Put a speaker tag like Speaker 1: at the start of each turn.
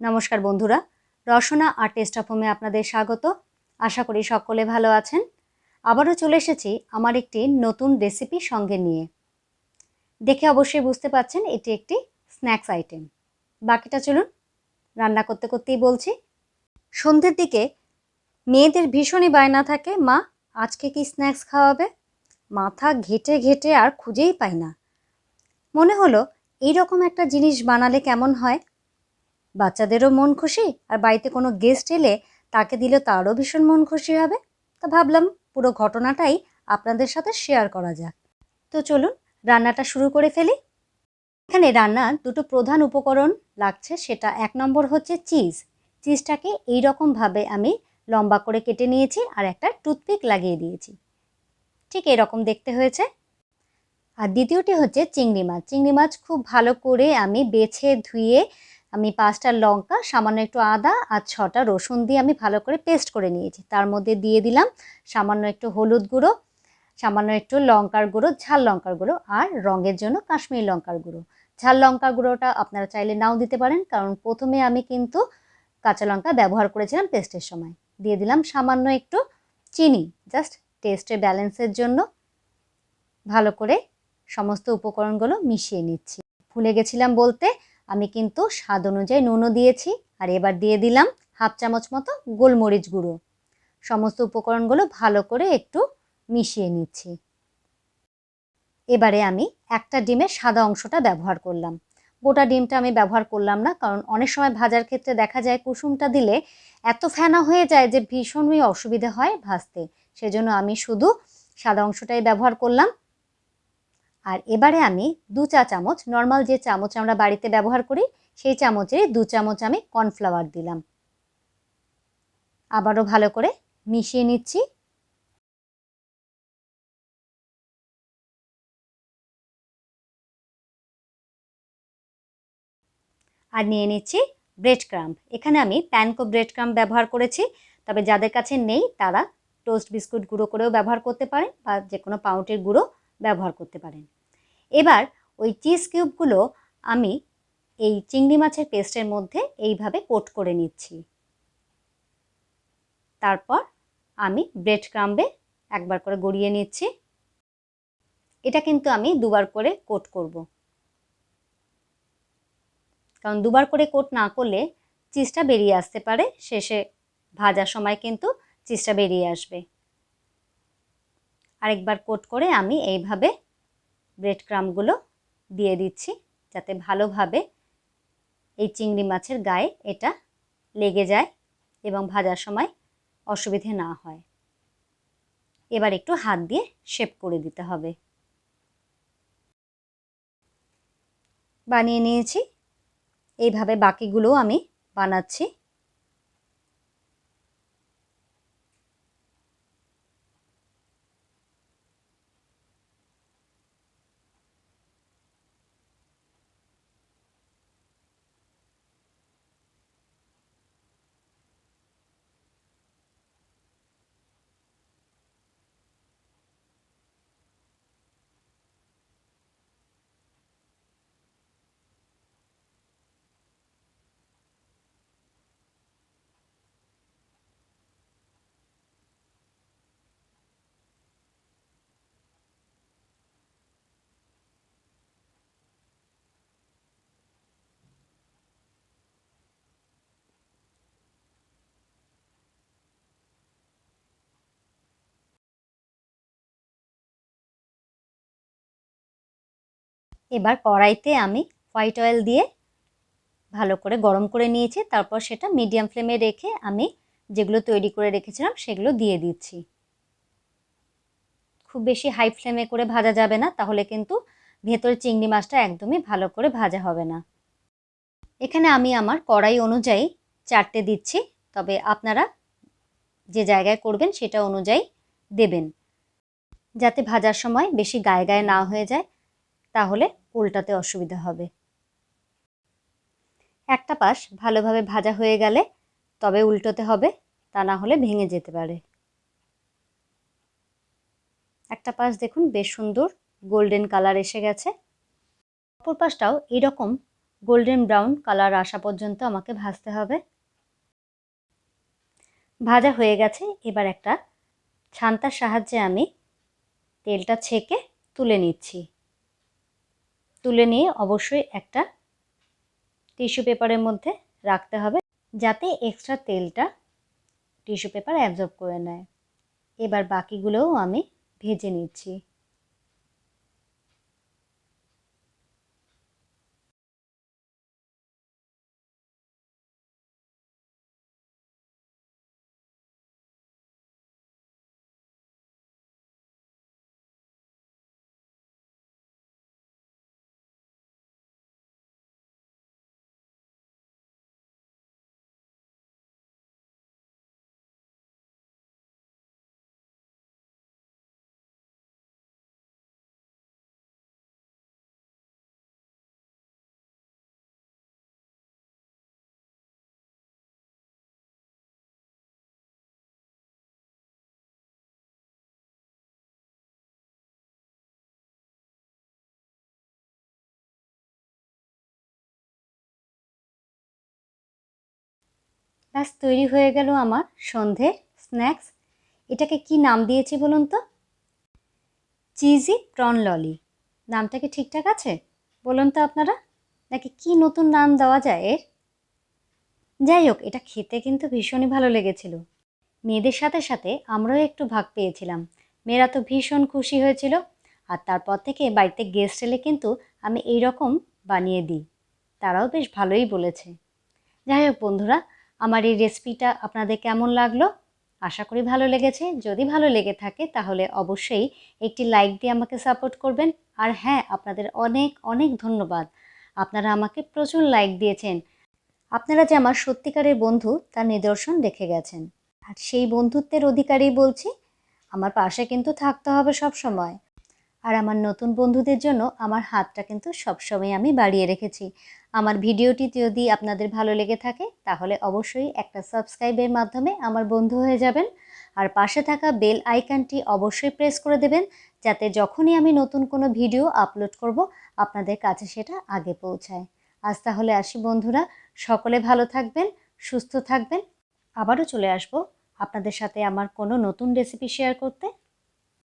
Speaker 1: নমস্কার বন্ধুরা। রসনা আর test of হোমে আপনাদের স্বাগত। আশা করি সকলে ভালো আছেন। আবারও চলে এসেছি আমার একটি নতুন রেসিপি সঙ্গে নিয়ে। দেখে অবশ্যই বুঝতে পারছেন এটি একটি স্ন্যাক্স আইটেম বাকিটা চলুন রান্না করতে করতেই বলছি। সন্ধ্যের দিকে মেয়েদের ভীষণই বায়না থাকে, মা, আজকে কি স্ন্যাক্স খাওয়াবে? মাথা ঘেটে ঘেটে আর খুঁজেই পাই না। মনে হলো, এইরকম একটা জিনিস বানালে কেমন হয়? বাচ্চাদেরও মন খুশি আর বাড়িতে কোনো গেস্ট এলে তাকে দিলে তারও ভীষণ মন খুশি হবে। তা ভাবলাম পুরো ঘটনাটাই আপনাদের সাথে শেয়ার করা যাক। তো চলুন রান্নাটা শুরু করে ফেলি। এখানে রান্নার দুটো প্রধান উপকরণ লাগছে, সেটা এক নম্বর হচ্ছে চিজ চিজটাকে এই রকমভাবে আমি লম্বা করে কেটে নিয়েছি আর একটা টুথপিক লাগিয়ে দিয়েছি। ঠিক এরকম দেখতে হয়েছে। আর দ্বিতীয়টি হচ্ছে চিংড়ি মাছ। চিংড়ি মাছ খুব ভালো করে আমি বেছে ধুয়ে আমি পাঁচটা লঙ্কা, সামান্য একটু আদা আর ছটা রসুন দিয়ে আমি ভালো করে পেস্ট করে নিয়েছি। তার মধ্যে দিয়ে দিলাম সামান্য একটু হলুদ গুঁড়ো, সামান্য একটু লঙ্কার গুঁড়ো, ঝাল লঙ্কার গুঁড়ো আর রঙের জন্য কাশ্মীরি লঙ্কার গুঁড়ো। ঝাল লঙ্কার গুঁড়োটা আপনারা চাইলে নাও দিতে পারেন, কারণ প্রথমে আমি কিন্তু কাঁচা লঙ্কা ব্যবহার করেছিলাম পেস্টের সময়। দিয়ে দিলাম সামান্য একটু চিনি জাস্ট টেস্টের ব্যালেন্সের জন্য। ভালো করে সমস্ত উপকরণগুলো মিশিয়ে নিচ্ছি। ভুলে গেছিলাম বলতে আমি কিন্তু স্বাদ অনুযায়ী নুনও দিয়েছি আর এবার দিয়ে দিলাম হাফ চামচ মতো গোলমরিচ গুঁড়ো। সমস্ত উপকরণগুলো ভালো করে একটু মিশিয়ে নিচ্ছি। এবারে আমি একটা ডিমের সাদা অংশটা ব্যবহার করলাম। গোটা ডিমটা আমি ব্যবহার করলাম না, কারণ অনেক সময় ভাজার ক্ষেত্রে দেখা যায় কুসুমটা দিলে এত ফেনা হয়ে যায় যে ভীষণই অসুবিধে হয় ভাজতে। সেজন্য আমি শুধু সাদা অংশটাই ব্যবহার করলাম। আর এবারে আমি দু চা চামচ নর্মাল যে চামচ আমরা বাড়িতে ব্যবহার করি, সেই চামচেরই দু চামচ আমি কর্নফ্লাওয়ার দিলাম। আবারও ভালো করে মিশিয়ে নিচ্ছি। আর নিয়ে নিচ্ছি ব্রেড ক্রাম্প এখানে আমি প্যানকো ব্রেড ক্রাম্প ব্যবহার করেছি, তবে যাদের কাছে নেই, তারা টোস্ট বিস্কুট গুঁড়ো করেও ব্যবহার করতে পারেন বা যে কোনো পাউটের গুঁড়ো ব্যবহার করতে পারেন। এবার ওই চিজ কিউবগুলো আমি এই চিংড়ি মাছের পেস্টের মধ্যে এইভাবে কোট করে নিচ্ছি। তারপর আমি ব্রেড ক্রাম্বে একবার করে গড়িয়ে নিচ্ছি। এটা কিন্তু আমি দুবার করে কোট করব। কারণ দুবার করে কোট না করলে চিজটা বেরিয়ে আসতে পারে, শেষে ভাজার সময় কিন্তু চিজটা বেরিয়ে আসবে। আরেকবার কোট করে আমি এইভাবে ব্রেড ক্রামগুলো দিয়ে দিচ্ছি যাতে ভালোভাবে এই চিংড়ি মাছের গায়ে এটা লেগে যায় এবং ভাজার সময় অসুবিধে না হয়। এবার একটু হাত দিয়ে শেপ করে দিতে হবে। বানিয়ে নিয়েছি। এইভাবে বাকিগুলোও আমি বানাচ্ছি। এবার কড়াইতে আমি হোয়াইট অয়েল দিয়ে ভালো করে গরম করে নিয়েছি, তারপর সেটা মিডিয়াম ফ্লেমে রেখে আমি যেগুলো তৈরি করে রেখেছিলাম সেগুলো দিয়ে দিচ্ছি। খুব বেশি হাই ফ্লেমে করে ভাজা যাবে না, তাহলে কিন্তু ভেতরে চিংড়ি মাছটা একদমই ভালো করে ভাজা হবে না। এখানে আমি আমার কড়াই অনুযায়ী চারটে দিচ্ছি, তবে আপনারা যে জায়গায় করবেন সেটা অনুযায়ী দেবেন। যাতে ভাজার সময় বেশি গায়ে গায়ে না হয়ে যায়, তাহলে উল্টাতে অসুবিধা হবে। একটা পাশ ভালোভাবে ভাজা হয়ে গেলে তবে উল্টোতে হবে, তা না হলে ভেঙে যেতে পারে। একটা পাশ দেখুন বেশ সুন্দর গোল্ডেন কালার এসে গেছে। অপর পাশটাও এরকম গোল্ডেন ব্রাউন কালার আসা পর্যন্ত আমাকে ভাজতে হবে। ভাজা হয়ে গেছে, এবার একটা ছান্তার সাহায্যে আমি তেলটা ছেঁকে তুলে নিচ্ছি। তুলে নিয়ে অবশ্যই একটা টিস্যু পেপারের মধ্যে রাখতে হবে যাতে এক্সট্রা তেলটা টিস্যু পেপার অ্যাবজর্ব করে নেয়। এবার বাকিগুলোও আমি ভেজে নিচ্ছি। ব্যাস তৈরি হয়ে গেল আমার সন্ধে স্ন্যাক্স এটাকে কি নাম দিয়েছি বলুন তো? চিজি প্রন ললি নামটা কি ঠিকঠাক আছে? বলুন তো আপনারা। নাকি কি নতুন নাম দেওয়া যায় এর? যাই হোক, এটা খেতে কিন্তু ভীষণই ভালো লেগেছিল। মেয়েদের সাথে সাথে আমরাও একটু ভাগ পেয়েছিলাম। মেয়েরা তো ভীষণ খুশি হয়েছিল। আর তারপর থেকে বাড়িতে গেস্ট এলে কিন্তু আমি এই রকম বানিয়ে দিই। তারাও বেশ ভালোই বলেছে। যাই হোক বন্ধুরা আমার এই রেসিপিটা আপনাদের কেমন লাগল? আশা করি ভালো লেগেছে। যদি ভালো লেগে থাকে, তাহলে অবশ্যই একটি লাইক দিয়ে আমাকে সাপোর্ট করবেন। আর হ্যাঁ আপনাদের অনেক অনেক ধন্যবাদ। আপনারা আমাকে প্রচুর লাইক দিয়েছেন। আপনারা যে আমার সত্যিকারের বন্ধু, তার নিদর্শন রেখে গেছেন। আর সেই বন্ধুত্বের অধিকারী বলছি, আমার পাশে কিন্তু থাকতে হবে সব সময় আর আমার নতুন বন্ধুদের জন্য আমার হাতটা কিন্তু সবসময় আমি বাড়িয়ে রেখেছি। আমার ভিডিওটি যদি আপনাদের ভালো লেগে থাকে, তাহলে অবশ্যই একটা সাবস্ক্রাইবের মাধ্যমে আমার বন্ধু হয়ে যাবেন। আর পাশে থাকা বেল আইকনটি অবশ্যই প্রেস করে দেবেন, যাতে যখনই আমি নতুন কোনো ভিডিও আপলোড করব, আপনাদের কাছে সেটা আগে পৌঁছায়। আজ তাহলে আসি বন্ধুরা, সকলে ভালো থাকবেন, সুস্থ থাকবেন। আবারও চলে আসব আপনাদের সাথে আমার কোনো নতুন রেসিপি শেয়ার করতে।